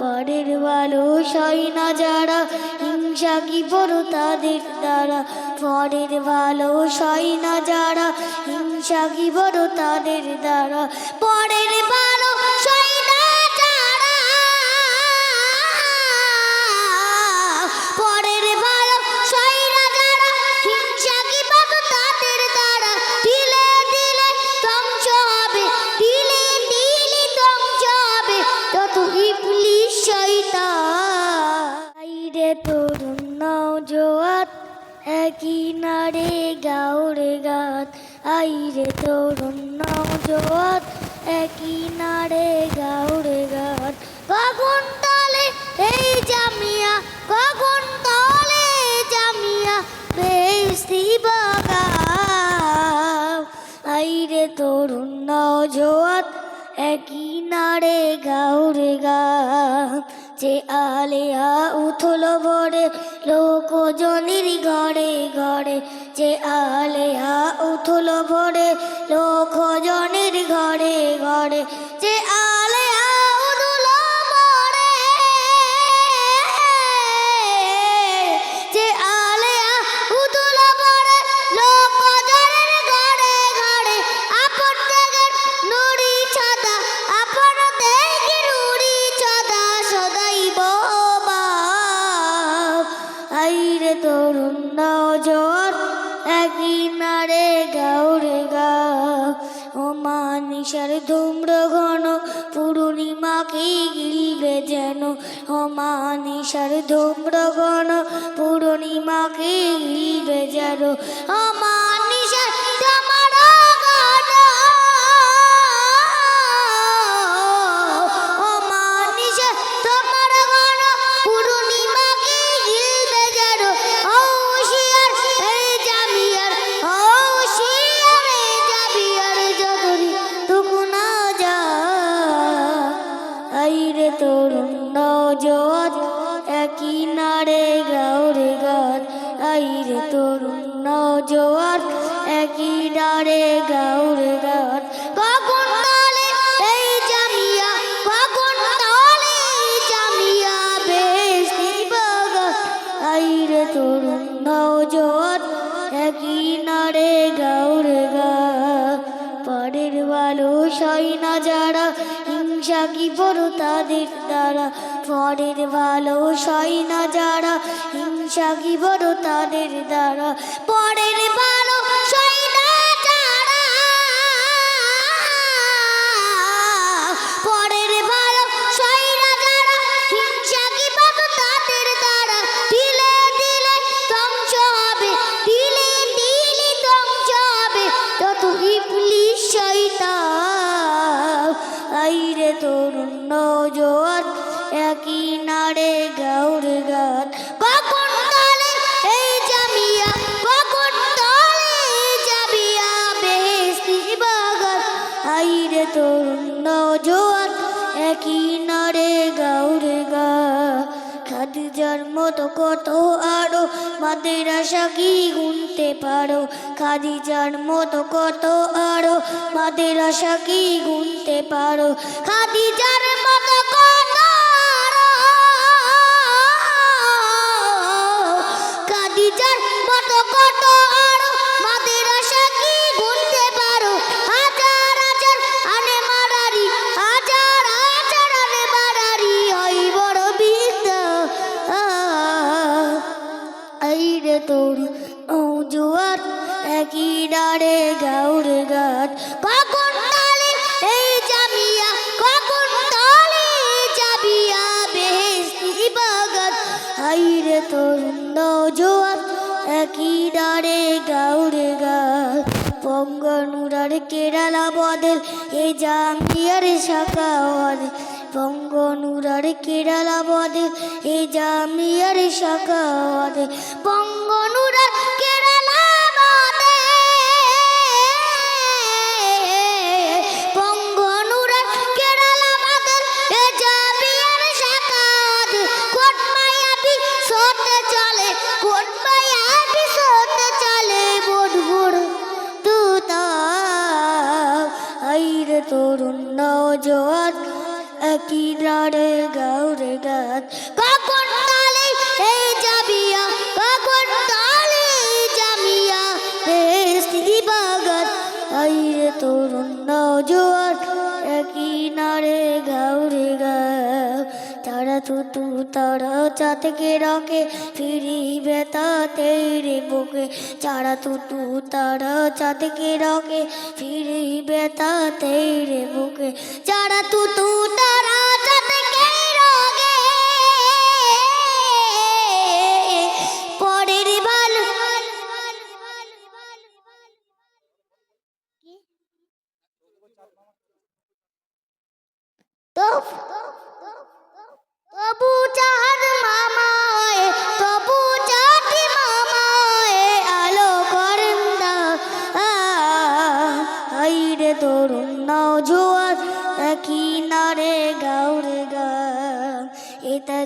পরের ভালো সই না যারা, হিংসা কি বড় তাদের দ্বারা? পরের ভালো সই না যারা, হিংসা কি বড় তাদের দ্বারা? পরের ভালো একই নারে গাউরে গাত আইরে তরুণ নওজোয়ান একই নারে গাউরে গাত, কখন তালে এই জামিয়া, কখন তালে জামিয়া বেস্তি বাগাও। আইরে তরুণ নওজোয়ান একই নারে গাউরে যে আলেয়া উথল ভরে লোকজনের ঘরে ঘরে। যে আলিয়া উথল ভরে লোকজনের ঘরে ঘরে। ধুম্র ঘন পূর্ণিমাকে গিলবে যেন অমানিসার মানিসার ধুম্র ঘন পূর্ণিমাকে গিলবে যেন ও নজর একই নারে গাউরে গাত আইরে তরুণ নজর একই নারে গাউরে গাত কখন তালে এই আইরে তরুণ নজর একই নারে গাউরে গা পরের ভালো সই না যারা, হিংসা কি বড় তাদের দ্বারা? পরের ভালো সই না যারা হিংসা কি বড় তাদের দ্বারা? পরের ভালো খাদিজার মতো কত আরও? মাদের আশা কি গুনতে পারো? খাদিজার মতো কত আরও? মাদের আশা কি গুনতে পারো? খাদিজার আইরে তোর জোয়ার, একই ডারে গাউরে গাত কখন তালে এই জামিয়া কখন তালে জাবিয়া বেহেস্তি বাগান আইরে তোর জোয়ার, একই ডারে গাউরে গাত পঙ্গনুরার কেরালা বদল, এ জামিয়ার শাখা পঙ্গনুরার কেরালা বদল এ জামিয়ার শাখা বদল পঙ্গনুরার কেরালা বদল পঙ্গনুরার কেরালা বদল এ জামিয়ার শাখা বদল কোট মায়াবি সোতে চলে কোট কিনারে গাঁর গান তুতু তারা চাতকে রাখে, ফিরিবে তাতে রে বুকে। চারা তুতু তারা চাতকে রাখে, ফিরিবে তাতে রে বুকে। চারা তুতু তারা এটা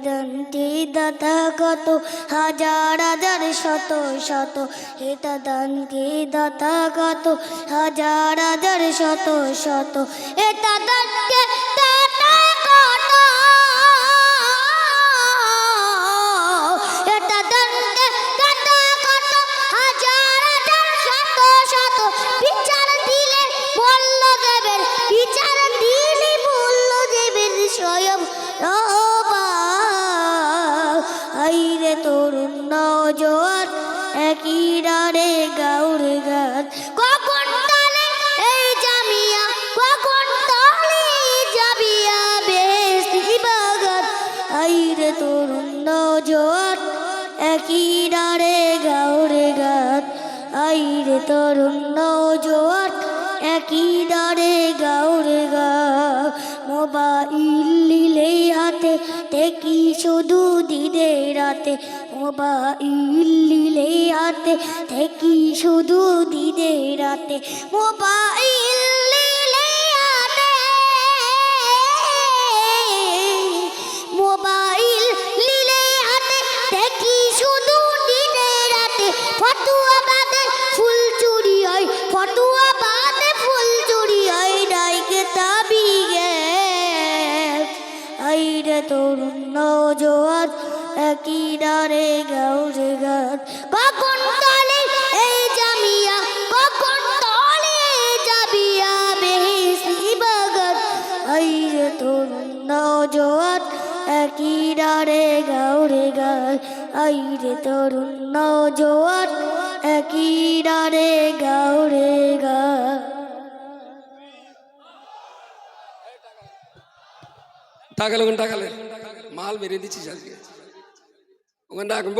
দাতা কত হাজার হাজার শত শত এটা দন্তি দাতা কত হাজার হাজার শত শত এটা তরুণ নজোয়ার একই রারে গাউরে গান। কখন তালে এই জামিয়া, কখন তালে জাবিয়া বেস্তি বাগান। আইরে তরুণ নজোয়ার একই রারে গাউরে গান। আইরে তরুণ নজোয়ার একই দারে গাউরে গা মোবাইল লিলে হাতে, দেখি শুধু দিদে রাতে। মোবাইল লিলে হাতে দেখি শুধু দিদে রাতে মোবাইল মোবাইল লিলে হাতে দেখি শুধু দিনে রাতে ফতুয়া বাদে ফুল চুরি হয় ফতুয়া বাদে ফুল চুরি হয় ডাইকে তাবি গে আইরে তরুণ নজোয়ার ডারে গাউরে গাত কখন তালে এই জামিয়া, কখন তলে যাবিয়া বেহেসি বাগাত আইরে তরুণ নজোয়ার একই ডারে গাউরে নজোয়ার একই ডারে গাউরে টাকালে মাল বেরিয়ে দিচ্ছিস আজকে when I can